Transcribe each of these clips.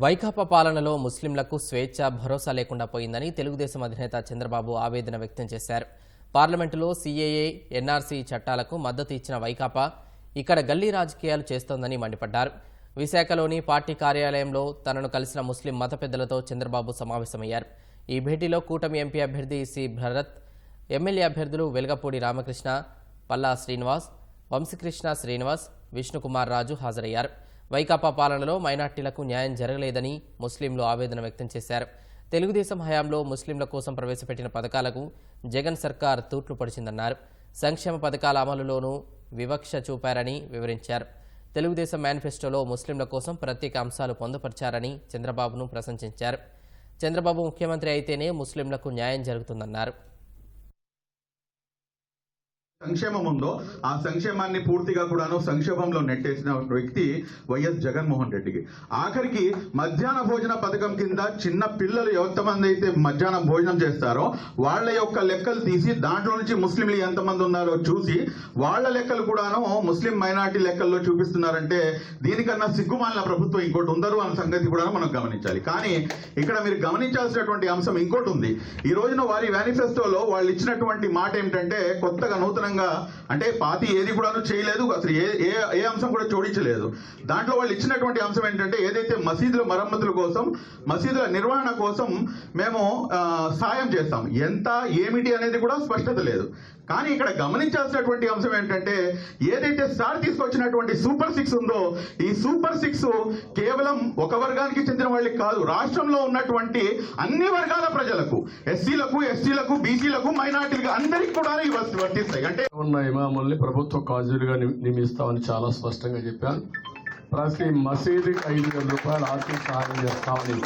వైకాపా పాలనలో ముస్లింలకు స్వేచ్ఛ భరోసా లేకుండా పోయిందని తెలుగుదేశం అధినేత చంద్రబాబు ఆవేదన వ్యక్తం చేశారు. పార్లమెంటులో సీఏఏ ఎన్ఆర్సీ చట్టాలకు మద్దతు ఇచ్చిన వైకాపా ఇక్కడ గల్లీ రాజకీయాలు చేస్తోందని మండిపడ్డారు. విశాఖలోని పార్టీ కార్యాలయంలో తనను కలిసిన ముస్లిం మత పెద్దలతో చంద్రబాబు సమావేశమయ్యారు. ఈ భేటీలో కూటమి ఎంపీ అభ్యర్థి సి. భరత్ ఎమ్మెల్యే అభ్యర్థులు వెలగపూడి రామకృష్ణ పల్లా శ్రీనివాస్ వంశీకృష్ణ శ్రీనివాస్ విష్ణుకుమార్ రాజు హాజరయ్యారు. వైకాపా పాలనలో మైనార్టీలకు న్యాయం జరగలేదని ముస్లింలు ఆవేదన వ్యక్తం చేశారు. తెలుగుదేశం హయాంలో ముస్లింల కోసం ప్రవేశపెట్టిన పథకాలకు జగన్ సర్కార్ తూట్లు పడిచిందన్నారు. సంక్షేమ పథకాల అమలులోనూ వివక్ష చూపారని వివరించారు. తెలుగుదేశం మేనిఫెస్టోలో ముస్లింల కోసం ప్రత్యేక అంశాలు పొందుపరిచారని చంద్రబాబును ప్రశంసించారు. చంద్రబాబు ముఖ్యమంత్రి అయితేనే ముస్లింలకు న్యాయం జరుగుతుందన్నారు. సంక్షేమం ఉందో ఆ సంక్షేమాన్ని పూర్తిగా కూడాను సంక్షేమంలో నెట్టేసిన వ్యక్తి వైఎస్ జగన్మోహన్ రెడ్డికి. ఆఖరికి మధ్యాహ్న భోజన పథకం కింద చిన్న పిల్లలు ఎంతమంది అయితే మధ్యాహ్నం భోజనం చేస్తారో వాళ్ళ యొక్క లెక్కలు తీసి దాంట్లో నుంచి ముస్లింలు ఎంతమంది ఉన్నారో చూసి వాళ్ళ లెక్కలు కూడాను ముస్లిం మైనార్టీ లెక్కల్లో చూపిస్తున్నారంటే దీనికన్నా సిగ్గుమాలిన ప్రభుత్వం ఇంకోటి ఉందరు అన్న సంగతి కూడా మనం గమనించాలి. కానీ ఇక్కడ మీరు గమనించాల్సినటువంటి అంశం ఇంకోటి ఉంది. ఈ రోజున వారి మేనిఫెస్టోలో వాళ్ళు ఇచ్చినటువంటి మాట ఏమిటంటే కొత్తగా నూతనంగా అంటే పార్టీ ఏది కూడా చేయలేదు అసలు ఏ ఏ ఏ అంశం కూడా జోడించలేదు. దాంట్లో వాళ్ళు ఇచ్చినటువంటి అంశం ఏంటంటే ఏదైతే మసీదుల మరమ్మతుల కోసం మసీదుల నిర్వహణ కోసం మేము సాయం చేస్తాం. ఎంత ఏమిటి అనేది కూడా స్పష్టత లేదు. కానీ ఇక్కడ గమనించాల్సినటువంటి అంశం ఏంటంటే ఏదైతే సార్ తీసుకొచ్చినటువంటి సూపర్ సిక్స్ ఉందో ఈ సూపర్ సిక్స్ కేవలం ఒక వర్గానికి చెందిన వాళ్ళకి కాదు రాష్ట్రంలో ఉన్నటువంటి అన్ని వర్గాల ప్రజలకు ఎస్సీలకు ఎస్టీలకు బీసీలకు మైనార్టీలకు అందరికి కూడా ఇవి వర్తిస్తాయి. అంటే ఉన్న ఇమాముల్ని ప్రభుత్వ కాజులుగా నియమిస్తామని చాలా స్పష్టంగా చెప్పాను ప్రతి మసీదుకి ఐదు వేల రూపాయలు ఆర్థిక సహాయం చేస్తామని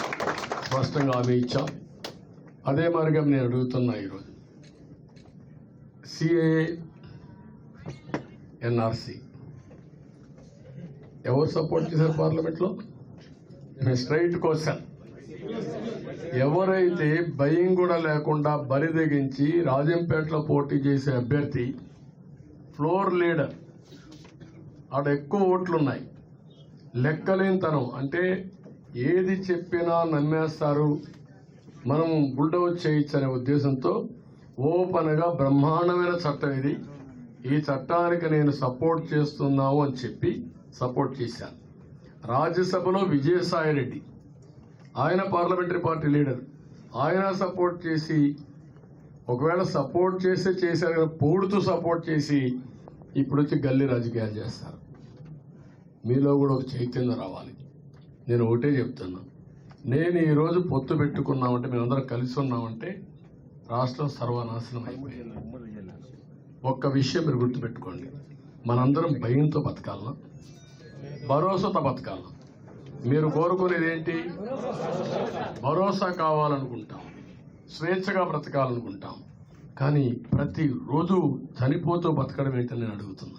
స్పష్టంగా హామీ ఇచ్చాం. అదే మార్గం నేను అడుగుతున్నా ఈరోజు. సిఏఏ ఎన్ఆర్సి ఎవరు సపోర్ట్ చేశారు పార్లమెంట్లో నేను స్ట్రైట్ క్వశ్చన్ ఎవరైతే భయం కూడా లేకుండా బరి తెగించి రాజంపేటలో పోటీ చేసే అభ్యర్థి ఫ్లోర్ లీడర్ ఆడ ఎక్కువ ఓట్లున్నాయి. లెక్కలేని తనం అంటే ఏది చెప్పినా నమ్మేస్తారు. మనం బుల్డౌట్ చేయొచ్చు అనే ఉద్దేశంతో ఓపెన్గా బ్రహ్మాండమైన చట్టం ఇది. ఈ చట్టానికి నేను సపోర్ట్ చేస్తున్నావు అని చెప్పి సపోర్ట్ చేశాను. రాజ్యసభలో విజయసాయి రెడ్డి ఆయన పార్లమెంటరీ పార్టీ లీడర్ ఆయన సపోర్ట్ చేసి ఒకవేళ సపోర్ట్ చేస్తే చేశారు కదా పూడుతూ సపోర్ట్ చేసి ఇప్పుడు వచ్చి గల్లీ రాజకీయాలు చేస్తారు. మీలో కూడా ఒక చైతన్యం రావాలి. నేను ఒకటే చెప్తున్నా. నేను ఈరోజు పొత్తు పెట్టుకున్నామంటే మేమందరం కలిసి ఉన్నామంటే రాష్ట్రం సర్వనాశనం అయిపోయింది. ఒక్క విషయం మీరు గుర్తుపెట్టుకోండి. మనందరం భయంతో బతకాలనా? భరోసాతో బతకాలనా? మీరు కోరుకునేది ఏంటి? భరోసా కావాలనుకుంటాం. స్వేచ్ఛగా బ్రతకాలనుకుంటాం. కానీ ప్రతిరోజు చనిపోతూ బతకడం ఏంటని నేను అడుగుతున్నా.